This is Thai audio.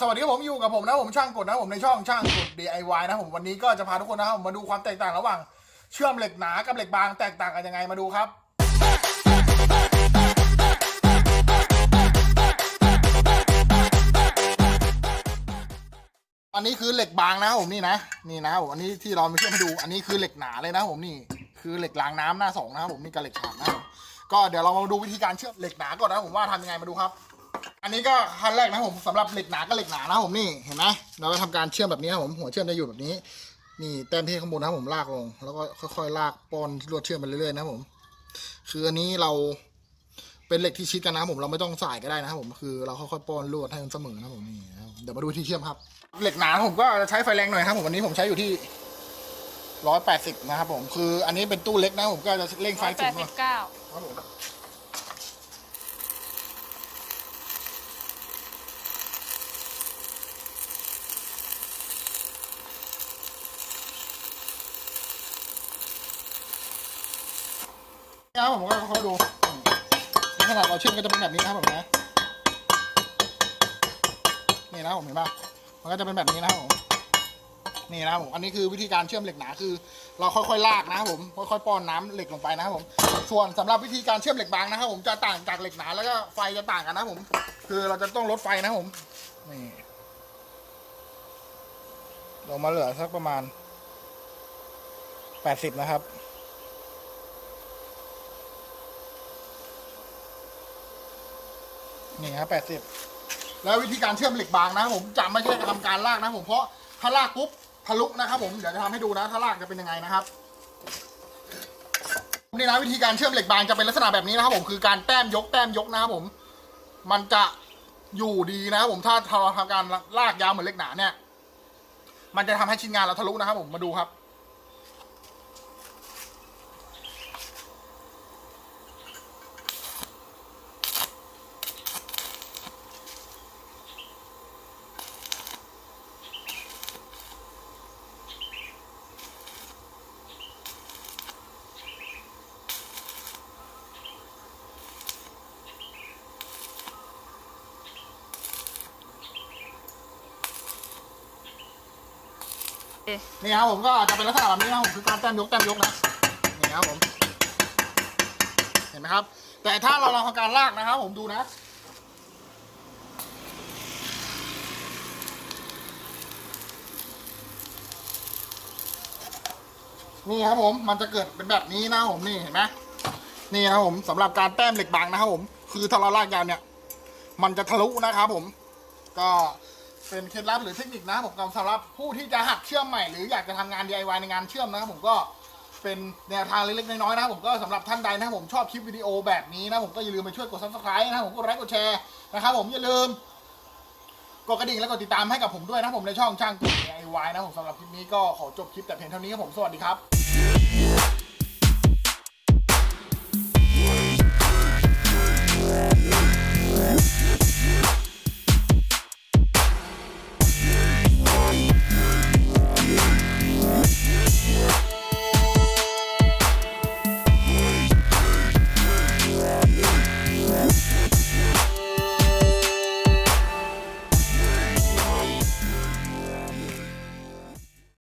สวัสดีครับผมอยู่กับผมนะผมช่างกดนะผมในช่องช่างกด DIY นะผมวันนี้ก็จะพาทุกคนนะครับผมมาดูความแตกต่างระหว่าง เชื่อมเหล็กหนากับเหล็กบางแตกต่างกันยังไงมาดูครับ อันนี้คือเหล็กบางนะครับผมนี่นะนี่นะผมอันนี้ที่เรามาเชื่อมให้ดู อันนี้คือเหล็กหนาเลยนะครับผมนี่คือเหล็กรางน้ำหน้าสองนะครับผมนี่กับเหล็กฉากนะก็เดี๋ยวเรามาดูวิธีการเชื่อมเหล็กหนาก่อนนะผมว่าทำยังไงมาดูครับ อันนี้ก็ขั้นแรกนะครับผมสำหรับเหล็กหนากับเหล็กหนานะครับผมนี่เห็นไหมเราก็ทำการเชื่อมแบบนี้นะครับผมหัวเชื่อมจะอยู่แบบนี้ นี่แต้มที่ข้างบนนะครับผมลากลง แล้วก็ค่อยๆลากป้อนลวดเชื่อมไปเรื่อยๆนะครับผม คืออันนี้เราเป็นเหล็กที่ชิดกันนะครับผมเราไม่ต้องสายก็ได้นะครับผมคือเราค่อยๆป้อนลวดให้มันเสมอนะครับผมนี่นะครับเดี๋ยวมาดูที่เชื่อมครับ เหล็กหนาผมก็จะใช้ไฟแรงหน่อยครับผมวันนี้ผมใช้อยู่ที่ร้อยแปดสิบนะครับผมคืออันนี้เป็นตู้เล็กนะผมก็จะเร่งไฟร้อยแปสูดงหสิน่อยบเก้าครับผม นะครับผมก็เขาดูในขนาดเราเชื่อมก็จะเป็นแบบนี้นะครับผมนะนี่นะผมเห็นป่ะมันก็จะเป็นแบบนี้นะครับผมนี่นะครับผมอันนี้คือวิธีการเชื่อมเหล็กหนาคือ เราค่อยๆลากนะครับผมค่อยๆป้อนน้ำเหล็กลงไปนะครับผม ส่วนสำหรับวิธีการเชื่อมเหล็กบางนะครับ ผมจะต่างจากเหล็กหนาแล้วก็ไฟจะต่างกันนะครับผม คือเราจะต้องลดไฟนะครับผมนี่ลงมาเหลือสักประมาณแปดสิบนะครับ นี่ครับแปดสิบแล้ววิธีการเชื่อมเหล็กบางนะครับผมจะไม่ใช่ทำการลากนะผมเพราะถ้าลากปุ๊บทะลุนะครับ ผมเดี๋ยวจะทำให้ดูนะถ้าลากจะเป็นยังไงนะครับนี่นะวิธีการเชื่อมเหล็กบางจะเป็นลักษณะแบบนี้นะครับ ผมคือการแต้มยกแต้มยกนะครับผม มันจะอยู่ดีนะครับผมถ้าเราทำการลากยาวเหมือนเหล็กหนาเนี่ย มันจะทำให้ชิ้นงานเราทะลุนะครับผมมาดูครับ นี่ครับผมก็จะเป็นลักษณะแบบนี้นะผมคือการแต้มยกแต้มยกนะนี่ครับผมเห็นไหมครับ แต่ถ้าเราลองทำการลากนะครับ ผมดูนะนี่ครับผมมันจะเกิดเป็นแบบนี้นะผมนี่เห็นไหมนี่นะครับผมสำหรับการแต้มเหล็กบางนะครับผม คือถ้าเราลากยาวเนี่ย มันจะทะลุนะครับผม ก็ เป็นเคล็ดลับหรือเทคนิคนะผมสำหรับผู้ที่จะหัดเชื่อมใหม่หรืออยากจะทำงาน DIY ในงานเชื่อมนะครับผมก็เป็นแนวทางเล็กๆน้อยๆนะครับผมก็สำหรับท่านใดนะครับผมชอบคลิปวิดีโอแบบนี้นะผมก็อย่าลืมไปช่วยกด subscribe นะครับผมกดไลค์กดแชร์นะครับผมอย่าลืมกดกระดิ่งและกดติดตามให้กับผมด้วยนะผมในช่องช่างกุ DIY นะผมสำหรับคลิปนี้ก็ขอจบคลิปแต่เพียงเท่านี้ครับผมสวัสดีครับ